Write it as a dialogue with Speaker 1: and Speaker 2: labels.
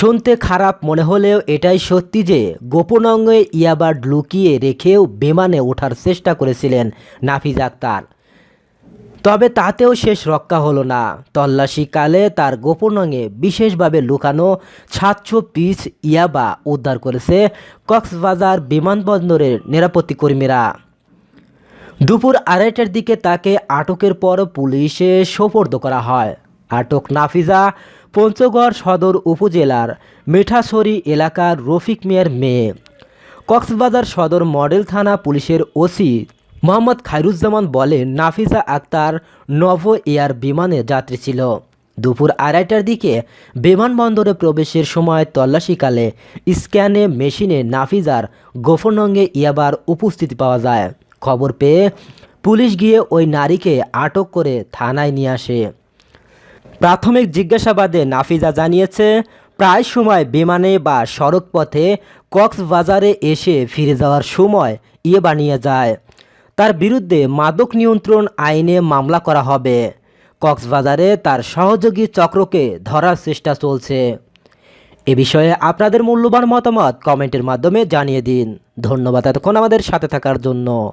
Speaker 1: শুনতে খারাপ মনে হলেও এটাই সত্যি যে গোপন অঙ্গে ইয়াবার লুকিয়ে রেখেও বিমানে ওঠার চেষ্টা করেছিলেন নাফিজ আক্তার। তবে তাতেও শেষ রক্ষা হলো না। তল্লাশিকালে তার গোপন অঙ্গে বিশেষভাবে লুকানো সাতশো পিস ইয়াবা উদ্ধার করেছে কক্সবাজার বিমানবন্দরের নিরাপত্তি কর্মীরা। দুপুর আড়াইটার দিকে তাকে আটকের পর পুলিশে সোপর্দ করা হয়। আটক নাফিজা পঞ্চগড় সদর উপজেলার মিঠাছড়ি এলাকার রফিক মিয়ার মেয়ে। কক্সবাজার সদর মডেল থানা পুলিশের ওসি মোহাম্মদ খায়রুজ্জামান বলেন নাফিজা আক্তার নভ এয়ার বিমানে যাত্রী ছিল। দুপুর আড়াইটার দিকে বিমানবন্দরে প্রবেশের সময় তল্লাশিকালে স্ক্যানে মেশিনে নাফিজার গোপন অঙ্গে ইয়াবার উপস্থিতি পাওয়া যায়। খবর পেয়ে পুলিশ গিয়ে ওই নারীকে আটক করে থানায় নিয়ে আসে। প্রাথমিক জিজ্ঞাসাবাদে নাফিজা জানিয়েছে, প্রায় সময় বিমানে বা সড়কপথে কক্সবাজারে এসে ফিরে যাওয়ার সময় ইয়ে বানিয়ে যায়। তার বিরুদ্ধে মাদক নিয়ন্ত্রণ আইনে মামলা করা হবে। কক্সবাজারে তার সহযোগী চক্রকে ধরার চেষ্টা চলছে। এ বিষয়ে আপনাদের মূল্যবান মতামত কমেন্টের মাধ্যমে জানিয়ে দিন। ধন্যবাদ এতক্ষণ আমাদের সাথে থাকার জন্য।